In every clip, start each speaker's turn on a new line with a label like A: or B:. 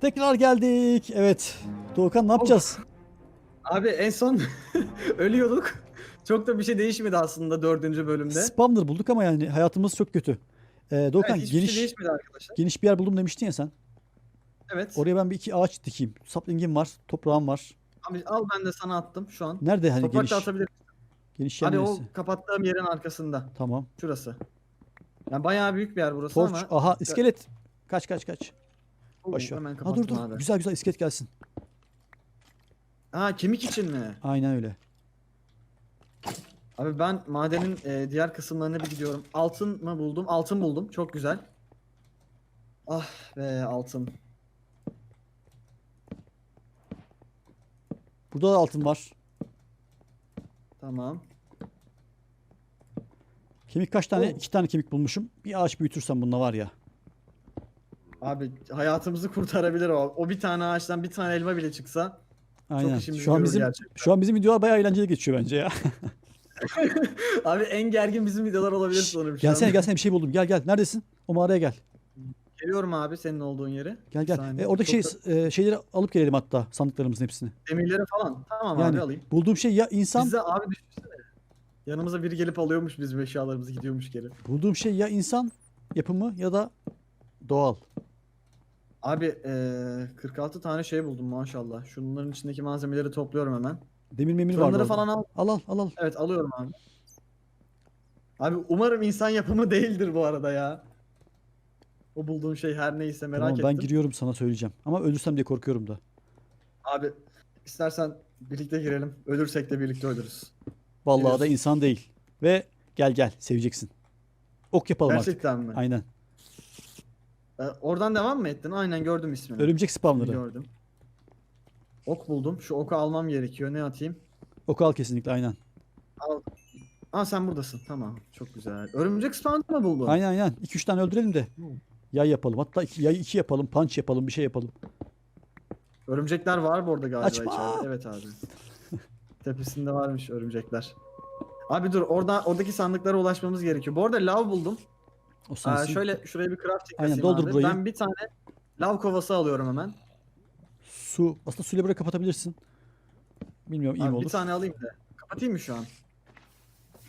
A: Tekrar geldik. Evet. Doğukan ne yapacağız?
B: Abi en son ölüyorduk. Çok da bir şey değişmedi aslında dördüncü bölümde.
A: Spawner bulduk ama yani hayatımız çok kötü. Ee, Doğukan
B: Evet, hiçbir
A: geniş
B: şey değişmedi arkadaşlar.
A: geniş bir yer buldum demiştin ya sen.
B: Evet.
A: Oraya ben bir iki ağaç dikeyim. Sapling'im var, toprağım var.
B: Abi al ben de sana attım şu an.
A: Nerede hani
B: Toprak
A: geniş
B: da atabilirim.
A: geniş yer
B: Hadi o
A: neresi?
B: kapattığım yerin arkasında.
A: Tamam.
B: Şurası. Yani bayağı büyük bir yer burası
A: Torç.
B: ama.
A: Aha iskelet. Kaç kaç kaç.
B: Oo. Hemen
A: Ha
B: kapattım
A: dur dur.
B: abi.
A: Güzel güzel iskelet gelsin.
B: Ha kemik için mi?
A: Aynen öyle.
B: Abi ben madenin e, diğer kısımlarına bir gidiyorum. Altın mı buldum? Altın buldum. Çok güzel. Ah be altın.
A: Burada da altın var.
B: Tamam.
A: Kemik kaç tane?
B: Oo.
A: İki tane kemik bulmuşum. Bir ağaç büyütürsem bununla var ya.
B: Abi hayatımızı kurtarabilir o. O bir tane ağaçtan bir tane elma bile çıksa.
A: Aynen.
B: işimizi
A: Şu an
B: görür
A: bizim
B: gerçekten.
A: şu an bizim videolar bayağı eğlenceli geçiyor bence ya.
B: Abi en gergin bizim videolar olabilir sanırım şu
A: gelsene
B: an.
A: gelsene bir şey buldum. Gel gel. Neredesin? O mağaraya gel.
B: Geliyorum abi senin olduğun yere.
A: Gel
B: Bir
A: gel.
B: saniye.
A: E, oradaki şey,
B: Çok-
A: e, şeyleri alıp gelelim hatta sandıklarımızın hepsini.
B: Demirleri falan. Tamam
A: Yani
B: abi alayım.
A: bulduğum şey ya insan,
B: Biz de abi düşünsene. Yanımıza biri gelip alıyormuş bizim eşyalarımızı gidiyormuş geri.
A: bulduğum şey ya insan yapımı ya da doğal.
B: Abi eee 46 tane şey buldum maşallah. Şunların içindeki malzemeleri topluyorum hemen.
A: Demir memir var. Orada.
B: falan al.
A: Al al al al.
B: Evet alıyorum abi. Abi umarım insan yapımı değildir bu arada ya. O bulduğun şey her neyse merak
A: Tamam,
B: ettim.
A: ben giriyorum sana söyleyeceğim. Ama ölürsem diye korkuyorum da.
B: Abi istersen birlikte girelim. Ölürsek de birlikte ölürüz.
A: Vallahi da
B: Giriyorsun.
A: insan değil. Ve gel gel seveceksin. Ok yapalım artık.
B: Gerçekten mi?
A: Aynen.
B: Ee, oradan devam mı ettin? Aynen gördüm ismini.
A: Örümcek spamları.
B: Gördüm. Ok buldum. Şu oku almam gerekiyor. Ne atayım?
A: Oku al kesinlikle aynen.
B: Al. Aa sen buradasın. Tamam. Çok güzel. Örümcek spawn mı buldun?
A: Aynen aynen. 2-3 tane öldürelim de.
B: Hı.
A: Yay yapalım. Hatta iki, yay 2 yapalım. Punch yapalım. Bir şey yapalım.
B: Örümcekler var bu arada galiba
A: Açma.
B: içeride. Evet abi. Tepesinde varmış örümcekler. Abi dur orada oradaki sandıklara ulaşmamız gerekiyor. Bu arada lav buldum.
A: O
B: Aa,
A: sensin.
B: şöyle şuraya bir crafting
A: Aynen,
B: kasayım
A: doldur
B: abi.
A: burayı.
B: Ben bir tane lav kovası alıyorum hemen.
A: Su. Aslında suyla burayı kapatabilirsin. Bilmiyorum iyi
B: Abi
A: mi
B: bir
A: olur?
B: tane alayım da. Kapatayım mı şu an?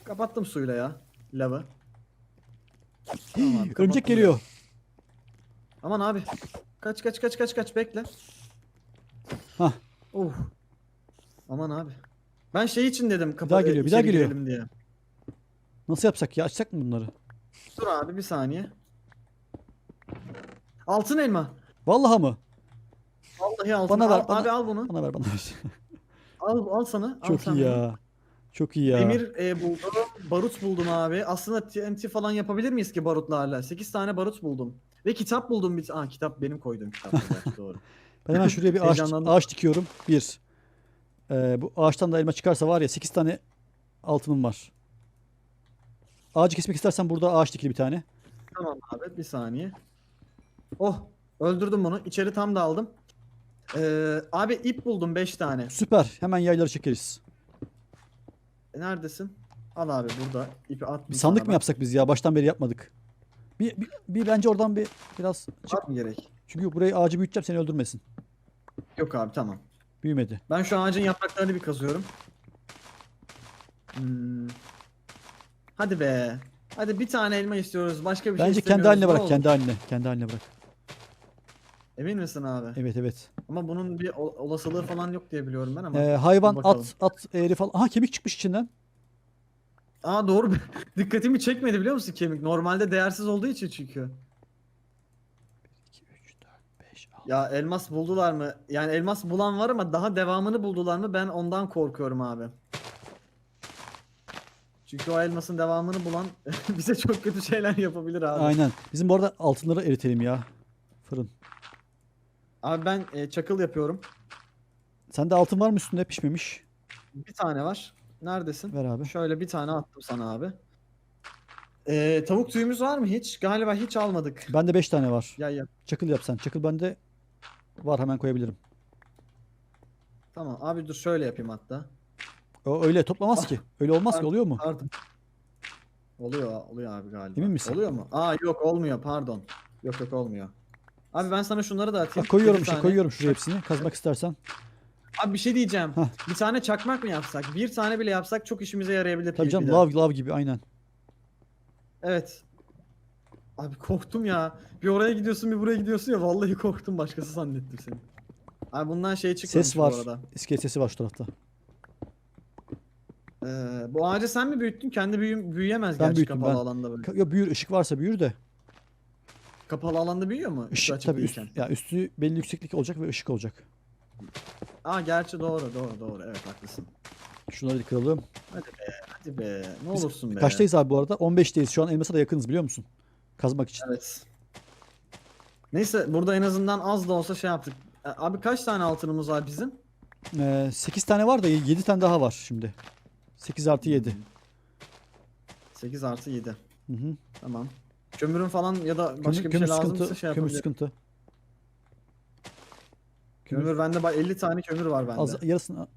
B: Kapattım suyla ya. Lavı. Tamam abi,
A: Örümcek geliyor.
B: Aman abi. Kaç kaç kaç kaç kaç bekle.
A: Hah.
B: Uf. Aman abi. Ben şey için dedim kapı
A: daha geliyor, bir daha
B: içeri
A: geliyor.
B: girelim diye.
A: Nasıl yapsak ya? Açsak mı bunları?
B: Dur abi bir saniye. Altın elma.
A: Vallahi mı?
B: Vallahi altın.
A: Bana ver,
B: Al-
A: bana-
B: Abi al bunu.
A: Bana ver bana ver.
B: Al al sana. al
A: Çok
B: sen
A: iyi
B: bunu.
A: ya. Çok iyi ya.
B: Demir e, buldum. Barut buldum abi. Aslında TNT falan yapabilir miyiz ki barutlarla? 8 tane barut buldum. Ve kitap buldum. Bir... Aa kitap benim koyduğum kitap. Gerçi, Doğru.
A: Ben hemen şuraya bir ağaç,
B: Heyecanlandım.
A: ağaç dikiyorum. Bir. Ee, bu ağaçtan da elma çıkarsa var ya 8 tane altınım var. Ağacı kesmek istersen burada ağaç dikili bir tane.
B: Tamam abi bir saniye. Oh öldürdüm bunu. İçeri tam da aldım. Ee, abi ip buldum 5 tane.
A: Süper. Hemen yayları çekeriz.
B: E, neredesin? Al abi burada. İpi at.
A: Bir sandık mı yapsak biz ya? Baştan beri yapmadık. Bir, bir, bir bence oradan bir biraz çık.
B: Var mı gerek?
A: Çünkü burayı ağacı büyüteceğim seni öldürmesin.
B: Yok abi tamam.
A: Büyümedi.
B: Ben şu ağacın yapraklarını bir kazıyorum. Hmm. Hadi be. Hadi bir tane elma istiyoruz. Başka bir şey
A: Bence kendi
B: istemiyoruz.
A: haline
B: Ne
A: bırak.
B: olur?
A: Kendi haline. Kendi haline bırak.
B: Emin misin abi?
A: Evet evet.
B: Ama bunun bir ol- olasılığı falan yok diye biliyorum ben ama.
A: Ee, hayvan,
B: bakalım.
A: at, at eğri falan. Aha kemik çıkmış içinden.
B: Aa doğru. Dikkatimi çekmedi biliyor musun kemik? Normalde değersiz olduğu için çünkü.
A: 2, 3, 4, 5, 6.
B: Ya elmas buldular mı? Yani elmas bulan var ama daha devamını buldular mı? Ben ondan korkuyorum abi. Çünkü o elmasın devamını bulan bize çok kötü şeyler yapabilir abi.
A: Aynen. Bizim bu arada altınları eritelim ya. Fırın.
B: Abi ben e, çakıl yapıyorum.
A: Sende altın var mı üstünde pişmemiş?
B: Bir tane var. Neredesin?
A: Ver abi.
B: Şöyle bir tane attım sana abi. Ee, tavuk tüyümüz var mı hiç? Galiba hiç almadık.
A: Bende 5 tane var.
B: Ya ya.
A: Çakıl yap sen. Çakıl bende var hemen koyabilirim.
B: Tamam abi dur şöyle yapayım hatta.
A: O öyle toplamaz ki. Öyle olmaz ki oluyor mu?
B: Pardon. Oluyor oluyor abi galiba.
A: Emin misin?
B: Oluyor mu? Aa yok olmuyor pardon. Yok yok olmuyor. Abi ben sana şunları da atayım.
A: Bak koyuyorum
B: Bir
A: işte
B: tane.
A: koyuyorum şuraya hepsini. Kazmak istersen.
B: Abi bir şey diyeceğim.
A: Hah.
B: Bir tane çakmak mı yapsak? Bir tane bile yapsak çok işimize yarayabilir.
A: Tabii canım
B: PvP'de.
A: lav lav gibi aynen.
B: Evet. Abi korktum ya. Bir oraya gidiyorsun bir buraya gidiyorsun ya. Vallahi korktum başkası zannettim seni. Abi bundan şey çıkmamış
A: Ses var.
B: bu arada.
A: İskelet sesi var şu tarafta.
B: Ee, bu ağacı sen mi büyüttün? Kendi büyü büyüyemez
A: Ben
B: gerçi
A: büyüttüm,
B: kapalı
A: ben.
B: alanda böyle.
A: Ka- Ya büyür ışık varsa büyür de.
B: Kapalı alanda büyüyor mu?
A: Işık
B: açık
A: tabii üst, ya üstü belli yükseklik olacak ve ışık olacak.
B: Aa gerçi doğru doğru doğru. Evet haklısın.
A: Şunları kıralım.
B: Hadi be. Ne
A: Biz
B: olursun be.
A: Kaçtayız abi bu arada? 15'teyiz. Şu an elmasa da yakınız biliyor musun? Kazmak için.
B: Evet. Neyse burada en azından az da olsa şey yaptık. E, Abi kaç tane altınımız var bizim?
A: Ee, 8 tane var da 7 tane daha var şimdi. 8 artı 7.
B: 8 artı 7.
A: Hı hı.
B: Tamam. Kömürün falan ya da başka
A: Kömür,
B: bir
A: kömür
B: şey lazımsa
A: sıkıntı.
B: şey
A: kömür
B: yapabilirim.
A: sıkıntı.
B: Kömür bende ba- 50 tane kömür var bende.
A: Az, yarısını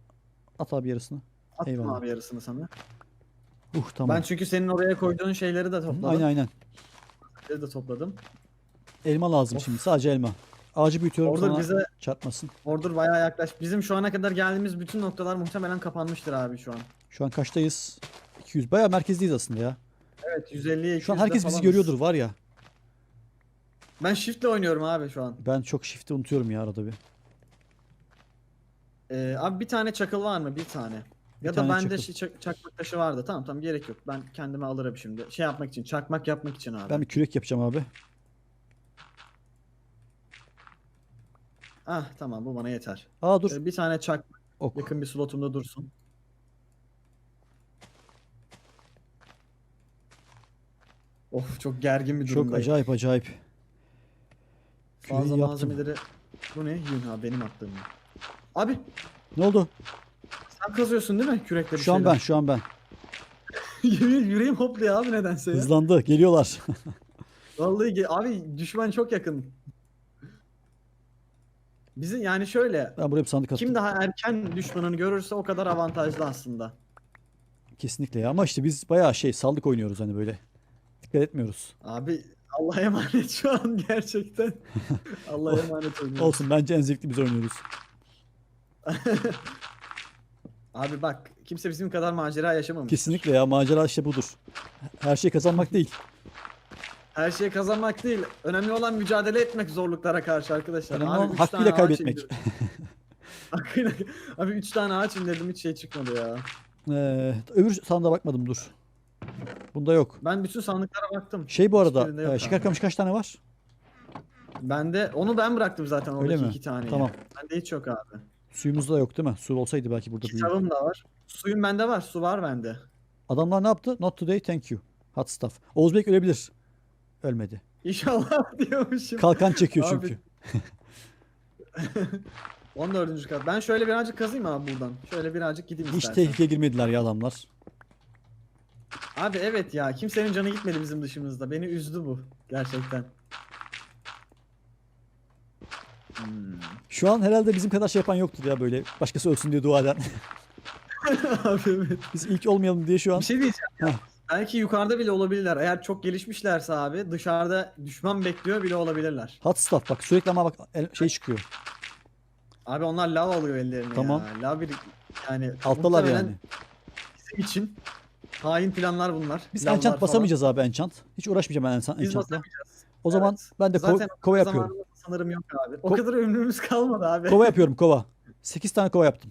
A: at abi yarısını.
B: Attım
A: eyvallah.
B: abi yarısını sana.
A: Uh tamam.
B: Ben çünkü senin oraya koyduğun şeyleri de
A: Hı,
B: topladım.
A: aynen aynen.
B: Şeyleri de topladım.
A: Elma lazım
B: Of.
A: şimdi. Sadece elma. Ağacı büyütüyorum
B: Orada
A: sana
B: bize
A: çarpmasın.
B: Order bayağı yaklaş. Bizim şu ana kadar geldiğimiz bütün noktalar muhtemelen kapanmıştır abi şu an.
A: Şu an kaçtayız? 200. Bayağı merkezdeyiz aslında ya.
B: Evet 150'ye 200'de
A: Şu an herkes bizi görüyordur var ya.
B: Ben shift'le oynuyorum abi şu an.
A: Ben çok shift'i unutuyorum ya arada bir.
B: Ee, abi bir tane çakıl var mı? Bir tane.
A: Bir
B: ya da bende şey, çak- çakmak taşı vardı. Tamam tamam gerek yok. Ben kendime alırım şimdi. Şey yapmak için, çakmak yapmak için abi.
A: Ben bir kürek yapacağım abi.
B: Ah tamam bu bana yeter.
A: Aa dur.
B: Ee, bir tane çak
A: Ok.
B: yakın bir slotumda dursun. Of çok gergin bir
A: Çok
B: durumdayım.
A: acayip acayip.
B: Fazla
A: Küreği yaptım.
B: malzemeleri... Bu ne? Yün ha benim attığım. yün. Abi
A: Ne oldu?
B: sen kazıyorsun değil mi kürekle bir
A: Şu an
B: şeyler?
A: ben, şu an ben.
B: Yemin- Yüreğim hopluyor abi nedense ya.
A: Hızlandı. Geliyorlar.
B: Vallahi ge- abi düşman çok yakın. Bizi yani şöyle
A: ben buraya bir sandık attım.
B: kim daha erken düşmanını görürse o kadar avantajlı aslında.
A: Kesinlikle ya. Ama işte biz bayağı şey saldık oynuyoruz hani böyle. Dikkat etmiyoruz.
B: Abi Allah'a emanet şu an gerçekten. Allah'a emanet oynuyoruz.
A: Olsun bence en zevkli biz oynuyoruz.
B: Abi bak kimse bizim kadar macera yaşamamış.
A: Kesinlikle ya macera işte budur. Her şey kazanmak değil.
B: Her şeyi kazanmak değil. Önemli olan mücadele etmek zorluklara karşı arkadaşlar.
A: Önemli olan hakkıyla kaybetmek.
B: hakkıyla. Abi 3 tane ağaç indirdim hiç şey çıkmadı ya.
A: Ee, öbür sandığa bakmadım dur. Bunda yok.
B: Ben bütün sandıklara baktım.
A: Şey bu arada
B: yok
A: e, şeker
B: abi.
A: kamış kaç tane var?
B: Bende onu ben bıraktım zaten oradaki
A: mi?
B: iki taneyi.
A: Tamam.
B: Bende hiç yok abi.
A: Suyumuzda yok değil mi? Su olsaydı belki burada büyür.
B: Kitabım da var. Suyum bende var. Su var bende.
A: Adamlar ne yaptı? Not today thank you. Hot stuff. Oğuz Bek ölebilir. Ölmedi.
B: İnşallah diyormuşum.
A: Kalkan çekiyor
B: Abi,
A: çünkü.
B: 14. kat. Ben şöyle birazcık kazayım abi buradan. Şöyle birazcık gideyim
A: Hiç
B: istersen.
A: tehlikeye girmediler ya adamlar.
B: Abi evet ya kimsenin canı gitmedi bizim dışımızda. Beni üzdü bu. Gerçekten. Hmm.
A: Şu an herhalde bizim kadar şey yapan yoktur ya böyle. Başkası ölsün diye dua eden.
B: abi evet.
A: Biz ilk olmayalım diye şu an.
B: Bir şey diyeceğim. ya. Belki yukarıda bile olabilirler. Eğer çok gelişmişlerse abi dışarıda düşman bekliyor bile olabilirler.
A: Hot stuff bak sürekli ama bak el- şey çıkıyor.
B: Abi onlar lav alıyor ellerine
A: Tamam.
B: ya. Lav bir yani
A: Alttalar
B: muhtemelen
A: yani.
B: bizim için hain planlar bunlar.
A: Biz
B: Lavlar
A: enchant
B: falan.
A: basamayacağız abi enchant. Hiç uğraşmayacağım ben enchant-
B: Biz
A: enchant'la.
B: basamayacağız.
A: O zaman
B: Evet.
A: ben de ko-
B: Zaten
A: kova yapıyorum.
B: Sanırım yok abi. O
A: Ko-
B: kadar ömrümüz kalmadı abi.
A: Kova yapıyorum kova. 8 tane kova yaptım.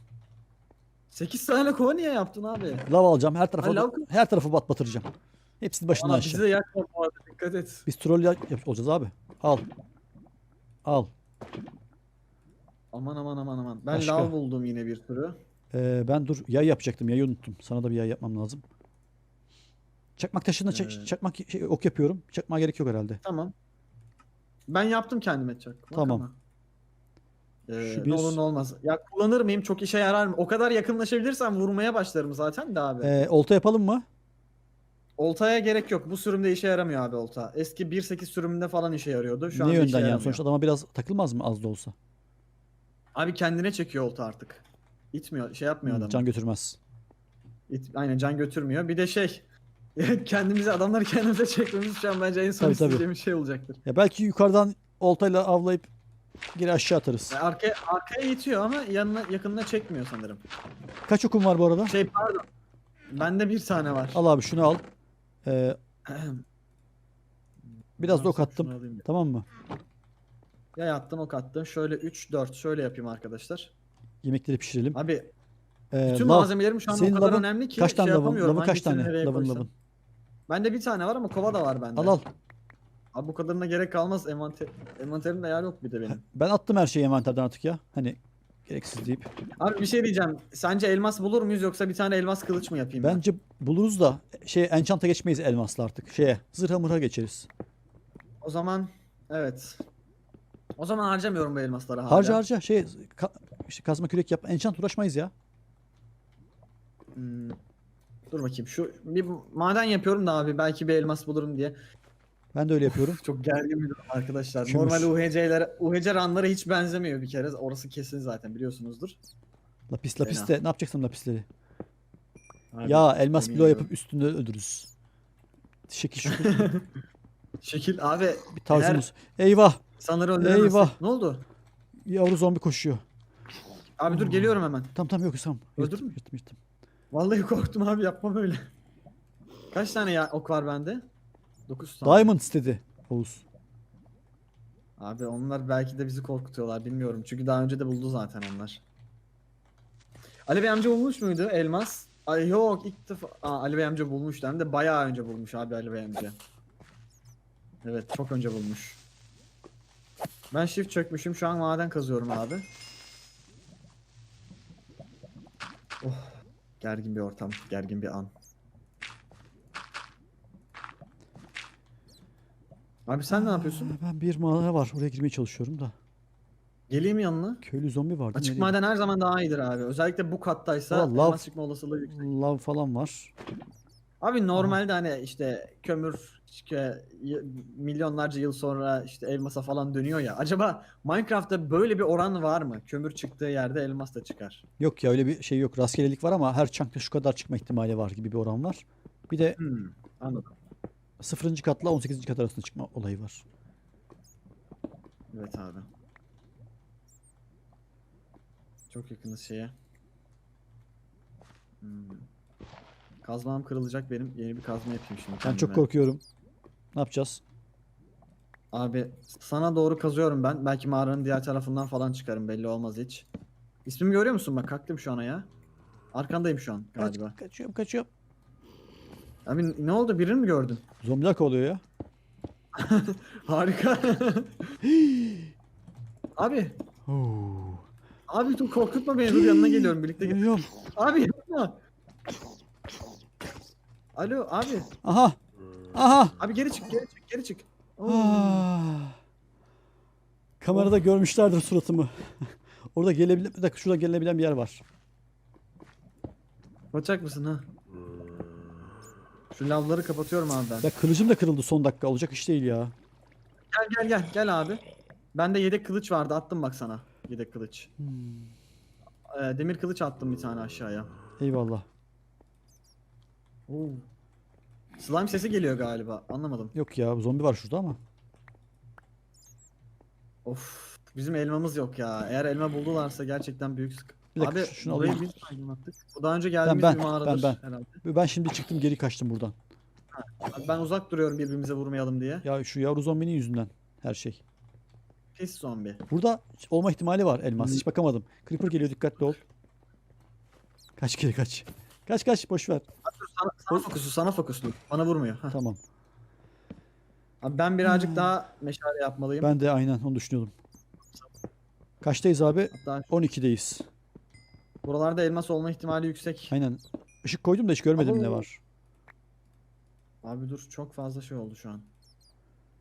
B: 8 tane kova niye yaptın abi?
A: Lav alacağım her tarafa
B: Ha, lav-
A: her tarafı bat batıracağım. Hepsini başından
B: Bana
A: aşağı.
B: bizi de yakma bu arada dikkat et.
A: Biz troll ya- yap- olacağız abi. Al. Al.
B: Aman aman aman aman. Ben
A: Başka?
B: lav buldum yine bir sürü.
A: Ee, ben dur yay yapacaktım. Yayı unuttum. Sana da bir yay yapmam lazım. Çakmak taşına çak-
B: Ee.
A: çakmak şey, ok yapıyorum. Çakmağa gerek yok herhalde.
B: Tamam. Ben yaptım kendime çak. Bak
A: Tamam.
B: ama. Ee,
A: Şu
B: Ne
A: bir-
B: olur ne olmaz. Ya kullanır mıyım? Çok işe yarar mı? O kadar yakınlaşabilirsem vurmaya başlarım zaten de abi.
A: Ee, olta yapalım mı?
B: Oltaya gerek yok. Bu sürümde işe yaramıyor abi olta. Eski 1.8 sürümünde falan işe yarıyordu. Şu
A: ne
B: işe
A: yönden yani?
B: yaramıyor.
A: Sonuçta adama biraz takılmaz mı az da olsa?
B: Abi kendine çekiyor olta artık. İtmiyor, şey yapmıyor
A: Hmm,
B: adam.
A: can götürmez.
B: Aynen can götürmüyor. Bir de şey kendimizi adamları kendimize çekmemiz şu an bence en son
A: Tabii, tabii.
B: isteyeceğimiz şey olacaktır.
A: Ya belki yukarıdan oltayla avlayıp geri aşağı atarız.
B: E, Arkaya, arkaya itiyor ama yanına yakınına çekmiyor sanırım.
A: Kaç okum var bu arada?
B: Şey pardon. Bende bir tane var.
A: Al abi şunu al. Ee, biraz da ok
B: Şunu
A: attım.
B: alayım.
A: Tamam mı?
B: Yay attım ok attım. Şöyle 3 4 şöyle yapayım arkadaşlar.
A: Yemekleri pişirelim.
B: Abi
A: Ee,
B: bütün
A: lav.
B: malzemelerim şu an
A: Senin
B: o kadar
A: lavın
B: önemli ki
A: Kaç tane
B: şey
A: lavın?
B: yapamıyorum.
A: Lavın kaç
B: hangisini
A: tane?
B: nereye
A: Lavın
B: koysam.
A: lavın.
B: Bende bir tane var ama kova da var bende.
A: Al al.
B: Abi bu kadarına gerek kalmaz. Envanter, envanterimde yer yok bir de benim.
A: Ben attım her şeyi envanterden artık ya. Hani gereksiz deyip.
B: Abi bir şey diyeceğim. Sence elmas bulur muyuz yoksa bir tane elmas kılıç mı yapayım ben?
A: Bence buluruz da şey enchant'a geçmeyiz elmasla artık. Şeye zırha mırha geçeriz.
B: O zaman evet. O zaman harcamıyorum bu elmasları hala.
A: Harca harca şey ka- işte kazma kürek yap. Enchant uğraşmayız ya.
B: Hmm. Dur bakayım. Şu bir maden yapıyorum da abi belki bir elmas bulurum diye.
A: Ben de öyle yapıyorum.
B: Çok gergin bir durum arkadaşlar.
A: Kömür.
B: Normal UHC'lere UHC ranlara hiç benzemiyor bir kere. Orası kesin zaten biliyorsunuzdur.
A: Lapis lapis
B: Fena.
A: de ne yapacaksın lapisleri?
B: Abi,
A: ya elmas bloğu yapıp üstünde öldürürüz. Şekil şukul
B: Şekil abi
A: bir tarzımız. Eyvah
B: sanırım öldüremezsin.
A: Eyvah.
B: Ne oldu?
A: yavru zombi koşuyor.
B: Abi dur geliyorum hemen.
A: Tamam tamam yok tamam.
B: Öldürdün mü?
A: yırttım yırttım.
B: Vallahi korktum abi yapma böyle. Kaç tane ya ok var bende? 9 tane.
A: Diamond istedi Oğuz.
B: Abi onlar belki de bizi korkutuyorlar bilmiyorum. Çünkü daha önce de buldu zaten onlar. Ali Bey amca bulmuş muydu elmas? Ay yok ilk defa. Aa, Ali Bey amca bulmuştu hem de bayağı önce bulmuş abi Ali Bey amca. Evet çok önce bulmuş. Ben shift çökmüşüm şu an maden kazıyorum abi. Oh gergin bir ortam gergin bir an. Abi sen ne yapıyorsun?
A: Ben bir mağara var oraya girmeye çalışıyorum da.
B: Geleyim yanına?
A: Köylü zombi vardı.
B: Açık maden her zaman daha iyidir abi. Özellikle bu kattaysa
A: Valla lav-
B: elmas çıkma olasılığı yüksek.
A: Lav falan var.
B: Abi normalde hani işte kömür işte y- milyonlarca yıl sonra işte elmasa falan dönüyor ya. Acaba Minecraft'ta böyle bir oran var mı? Kömür çıktığı yerde elmas da çıkar.
A: Yok ya öyle bir şey yok. Rastgelelik var ama her chunk'ta şu kadar çıkma ihtimali var gibi bir oran var. Bir de
B: Hmm, anladım.
A: 0. katla 18. kat arasında çıkma olayı var.
B: Evet abi. Çok yakınız şeye. Hmm. Kazmam kırılacak benim. Yeni bir kazma yapayım şimdi.
A: Ben
B: kendime.
A: çok korkuyorum. Ne yapacağız?
B: Abi sana doğru kazıyorum ben. Belki mağaranın diğer tarafından falan çıkarım belli olmaz hiç. İsmimi görüyor musun? Bak kalktım şu an ya. Arkandayım şu an
A: Kaç,
B: galiba.
A: kaçıyorum kaçıyorum.
B: Abi ne oldu? Birini mi gördün?
A: Zombiler kovalıyor ya.
B: Harika. abi.
A: Oo.
B: Abi dur korkutma beni. Dur yanına geliyorum birlikte. gel-
A: Geliyorum.
B: Abi yapma. Alo abi.
A: Aha. Aha.
B: Abi geri çık geri çık geri çık.
A: Ah. Kamerada görmüşlerdir suratımı. Orada gelebilen, bir dakika şurada gelebilen bir yer var.
B: Bakacak mısın ha? Şu lavları kapatıyorum abi ben.
A: Ya kılıcım da kırıldı son dakika. Olacak iş değil ya.
B: Gel gel gel gel abi. Bende yedek kılıç vardı attım bak sana. Yedek kılıç.
A: Hmm.
B: Ee, demir kılıç attım bir tane aşağıya.
A: Eyvallah.
B: Oo. Slime sesi geliyor galiba. Anlamadım.
A: Yok ya zombi var şurada ama.
B: Of. Bizim elmamız yok ya. Eğer elma buldularsa gerçekten büyük sıkı.
A: Bir dakika,
B: Abi
A: şunu
B: burayı
A: alayım.
B: biz aydınlattık. Bu daha önce geldiğimiz
A: ben,
B: bir mağaradır
A: ben, ben.
B: herhalde.
A: Ben şimdi çıktım geri kaçtım buradan.
B: Abi ben uzak duruyorum birbirimize vurmayalım diye.
A: Ya şu yavru zombinin yüzünden her şey.
B: Pis zombi.
A: Burada olma ihtimali var elmas. Hiç bakamadım. Creeper geliyor dikkatli ol. Kaç geri kaç. Kaç kaç boş ver.
B: Sana, sana fokusu sana fokuslu. Bana vurmuyor. Heh.
A: Tamam.
B: Abi ben birazcık daha meşale yapmalıyım.
A: Ben de aynen onu düşünüyordum. Kaçtayız abi?
B: Hatta
A: 12'deyiz.
B: buralarda elmas olma ihtimali yüksek.
A: Aynen. Işık koydum da hiç görmedim ne
B: Abo.
A: var.
B: Abi dur çok fazla şey oldu şu an.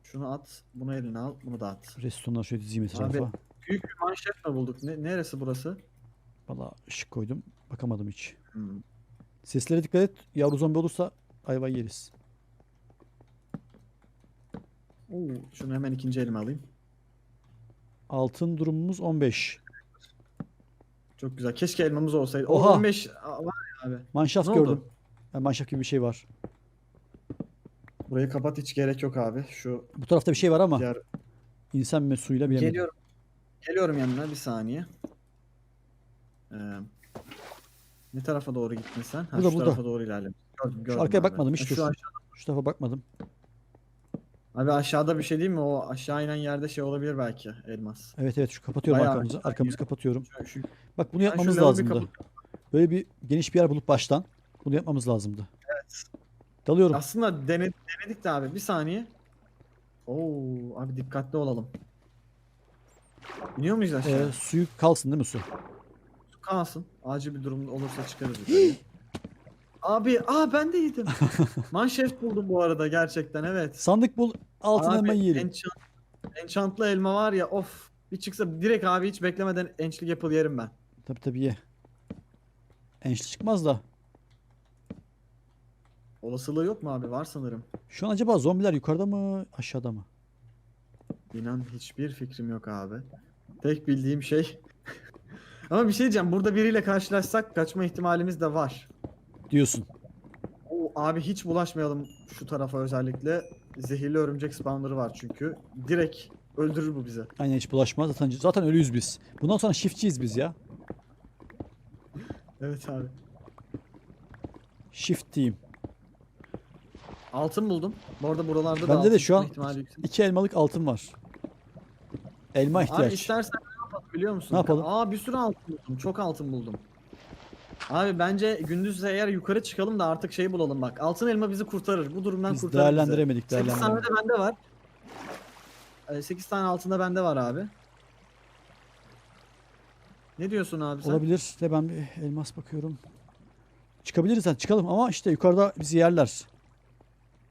B: Şunu at, bunu eline al, bunu da at.
A: Restonlar şöyle dizeyim etrafa.
B: Büyük bir manşet mi bulduk? Ne, neresi burası?
A: Valla ışık koydum. Bakamadım hiç.
B: Hmm.
A: Seslere dikkat et. Yavru zombi olursa ayva yeriz.
B: Oo, şunu hemen ikinci elime alayım.
A: Altın durumumuz 15.
B: Çok güzel. Keşke elmamız olsaydı. O
A: Oha!
B: 15 Aa, var ya abi.
A: Manşaft
B: Ne
A: gördüm.
B: oldu?
A: Ha, manşaft gibi bir şey var.
B: Burayı kapat hiç gerek yok abi. Şu
A: Bu tarafta bir şey var ama.
B: diğer
A: İnsan mi suyla bilemedim.
B: Geliyorum. Geliyorum yanına bir saniye. Ee, ne tarafa doğru gittin sen? Ha,
A: Burada,
B: şu
A: burada.
B: tarafa doğru ilerledim. Gördüm, gördüm
A: arkaya
B: abi.
A: bakmadım, hiç
B: Ha, şu
A: dur.
B: aşağı-
A: Şu tarafa bakmadım.
B: Abi aşağıda bir şey değil mi? O aşağı inen yerde şey olabilir belki. Elmas.
A: Evet evet şu kapatıyorum
B: Bayağı
A: arkamızı.
B: aşağı
A: Arkamızı kapatıyorum.
B: Şu, şu,
A: Bak bunu
B: Ben
A: yapmamız
B: bir
A: lazımdı. Böyle bir geniş bir yer bulup baştan bunu yapmamız lazımdı.
B: Evet.
A: Dalıyorum.
B: Aslında denedik, denedik de abi. Bir saniye. Oo abi dikkatli olalım. İniyor muyuz aşağı?
A: Ee, suyu kalsın değil mi su?
B: Kalsın. Acil bir durum olursa çıkarız yukarıya. Abi aa ben de yedim. Manşet buldum bu arada gerçekten evet.
A: Sandık bul altın
B: Abi,
A: elma yiyelim.
B: enchant, enchantlı elma var ya of. Bir çıksa direkt abi hiç beklemeden enchli yapıl yerim ben.
A: Tabii tabii ye. Enşli çıkmaz da.
B: Olasılığı yok mu abi? Var sanırım.
A: Şu an acaba zombiler yukarıda mı aşağıda mı?
B: İnan hiçbir fikrim yok abi. Tek bildiğim şey. Ama bir şey diyeceğim. Burada biriyle karşılaşsak kaçma ihtimalimiz de var.
A: Diyorsun.
B: O abi hiç bulaşmayalım şu tarafa özellikle. Zehirli örümcek spawnları var çünkü. Direkt öldürür bu bizi.
A: Aynen hiç bulaşmaz. Zaten, zaten ölüyüz biz. Bundan sonra shiftçiyiz biz ya.
B: Evet abi.
A: Shift team.
B: Altın buldum. Bu arada buralarda da
A: Bende de
B: altın
A: şu an
B: ihtimali yüksek.
A: İki elmalık altın var. Elma
B: Abi
A: ihtiyaç.
B: istersen biliyor musun?
A: Ne yapalım?
B: Aa bir sürü altın buldum. Çok altın buldum. Abi bence gündüz eğer yukarı çıkalım da artık şey bulalım bak. Altın elma bizi kurtarır. Bu durumdan
A: Biz
B: kurtarır bizi.
A: değerlendiremedik.
B: 8 tane de bende var. 8 tane altında bende var abi. Ne diyorsun abi sen?
A: Olabilir de ben bir elmas bakıyorum. Çıkabiliriz sen çıkalım ama işte yukarıda bizi yerler.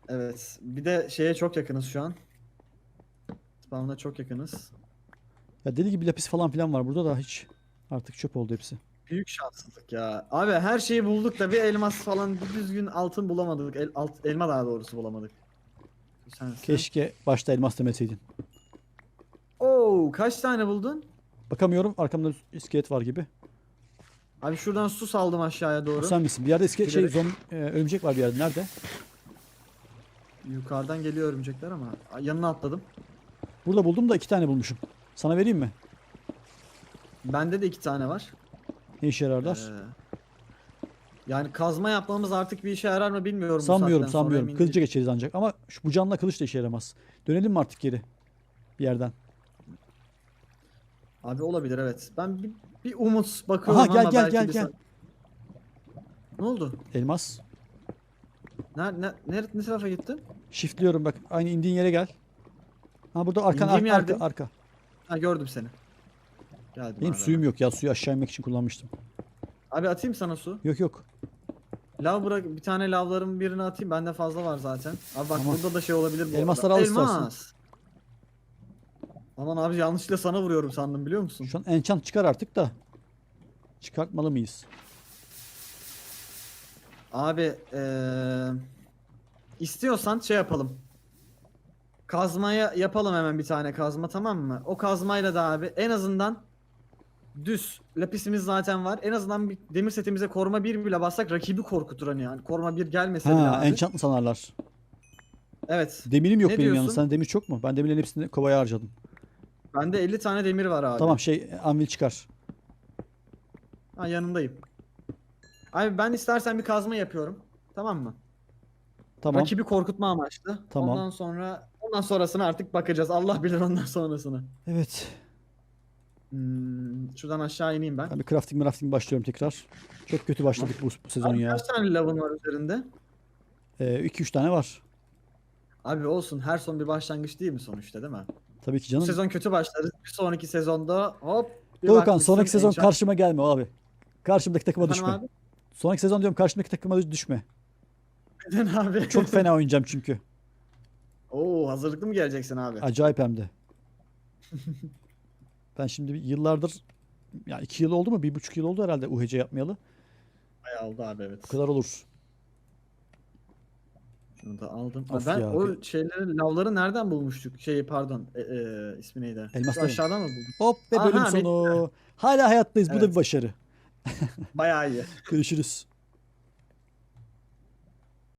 B: Evet. Bir de şeye çok yakınız şu an. Spawn'a çok yakınız.
A: Ya deli gibi lapis falan filan var burada da hiç artık çöp oldu hepsi.
B: Büyük şanssızlık ya. Abi her şeyi bulduk da bir elmas falan bir düzgün altın bulamadık. El, alt, elma daha doğrusu bulamadık. Bu sensin.
A: Keşke başta elmas demeseydin.
B: Oo kaç tane buldun?
A: Bakamıyorum arkamda iskelet var gibi.
B: Abi şuradan su saldım aşağıya doğru.
A: sen misin? Bir yerde iskelet şey zombi e, örümcek var bir yerde. Nerede?
B: Yukarıdan geliyor örümcekler ama yanına atladım.
A: Burada buldum da iki tane bulmuşum. Sana vereyim mi?
B: Bende de iki tane var.
A: Ne işe yararlar?
B: Ee, yani kazma yapmamız artık bir işe yarar mı bilmiyorum. bu
A: sanmıyorum
B: sonra,
A: sanmıyorum.
B: değilim.
A: geçeriz ancak ama şu bu canla kılıç da işe yaramaz. Dönelim mi artık geri? Bir yerden.
B: Abi olabilir evet. Ben bir, bir umut bakıyorum
A: Aha gel
B: ama
A: gel
B: belki
A: gel
B: bir
A: gel.
B: Ne oldu?
A: Elmas.
B: Ne, ne, ne, ne tarafa gittin?
A: Shiftliyorum bak. Aynı indiğin yere gel. Ha burada arkan arka, arka
B: yerde-
A: arka.
B: Ha gördüm seni. Geldim
A: Benim
B: abi.
A: suyum yok ya. Suyu aşağı inmek için kullanmıştım.
B: Abi atayım sana su.
A: Yok yok.
B: Lav bırak bir tane lavların birini atayım. Bende fazla var zaten. Abi bak
A: Tamam.
B: burada da şey olabilir bu
A: Elmasları
B: arada.
A: al istersen.
B: Elmas. Aman abi yanlışlıkla sana vuruyorum sandım biliyor musun?
A: Şu an enchant çıkar artık da. Çıkartmalı mıyız?
B: Abi eee istiyorsan şey yapalım. Kazmaya yapalım hemen bir tane kazma tamam mı? O kazmayla da abi en azından düz lapisimiz zaten var. En azından bir demir setimize koruma bir bile bassak rakibi korkutur hani yani. Koruma bir gelmese bile
A: Ha,
B: abi.
A: enchant mı sanarlar?
B: Evet.
A: Demirim yok
B: Ne
A: benim yalnız.
B: diyorsun?
A: Sen demir çok mu? Ben demirlerin hepsini kovaya harcadım.
B: Bende 50 tane demir var abi.
A: Tamam şey anvil çıkar.
B: Ha yanındayım. Abi ben istersen bir kazma yapıyorum. Tamam mı?
A: Tamam.
B: Rakibi korkutma amaçlı.
A: Tamam.
B: Ondan sonra ondan sonrasına artık bakacağız. Allah bilir ondan sonrasını.
A: Evet.
B: Hmm, şuradan aşağı ineyim ben.
A: Bir crafting crafting başlıyorum tekrar. Çok kötü başladık bu, bu sezon
B: Abi
A: ya.
B: kaç tane lavın var üzerinde?
A: 2-3 tane var.
B: Abi olsun her son bir başlangıç değil mi sonuçta değil mi?
A: Tabii ki
B: Bu
A: canım.
B: sezon kötü başlarız. Bir sonraki sezonda hop.
A: Doğukan sonraki sezon
B: enchant-
A: karşıma gelme abi. Karşımdaki takıma
B: Efendim
A: düşme.
B: abi?
A: Sonraki sezon diyorum karşımdaki takıma düşme.
B: Neden abi?
A: Çok fena oynayacağım çünkü.
B: Oo hazırlıklı mı geleceksin abi?
A: Acayip hem de. ben şimdi bir yıllardır ya iki yıl oldu mu? Bir buçuk yıl oldu herhalde UHC yapmayalı.
B: Bayağı oldu abi evet.
A: Bu kadar olur.
B: Şunu da aldım.
A: Of
B: ben
A: ya.
B: o şeyleri lavları nereden bulmuştuk? Şeyi pardon. E, e, ismi neydi?
A: Elmasları
B: Şu
A: mı?
B: aşağıdan mı bulduk?
A: Hop ve bölüm
B: Aha,
A: sonu. Hala hayattayız. Bu da
B: Evet.
A: bir başarı.
B: Bayağı iyi.
A: Görüşürüz.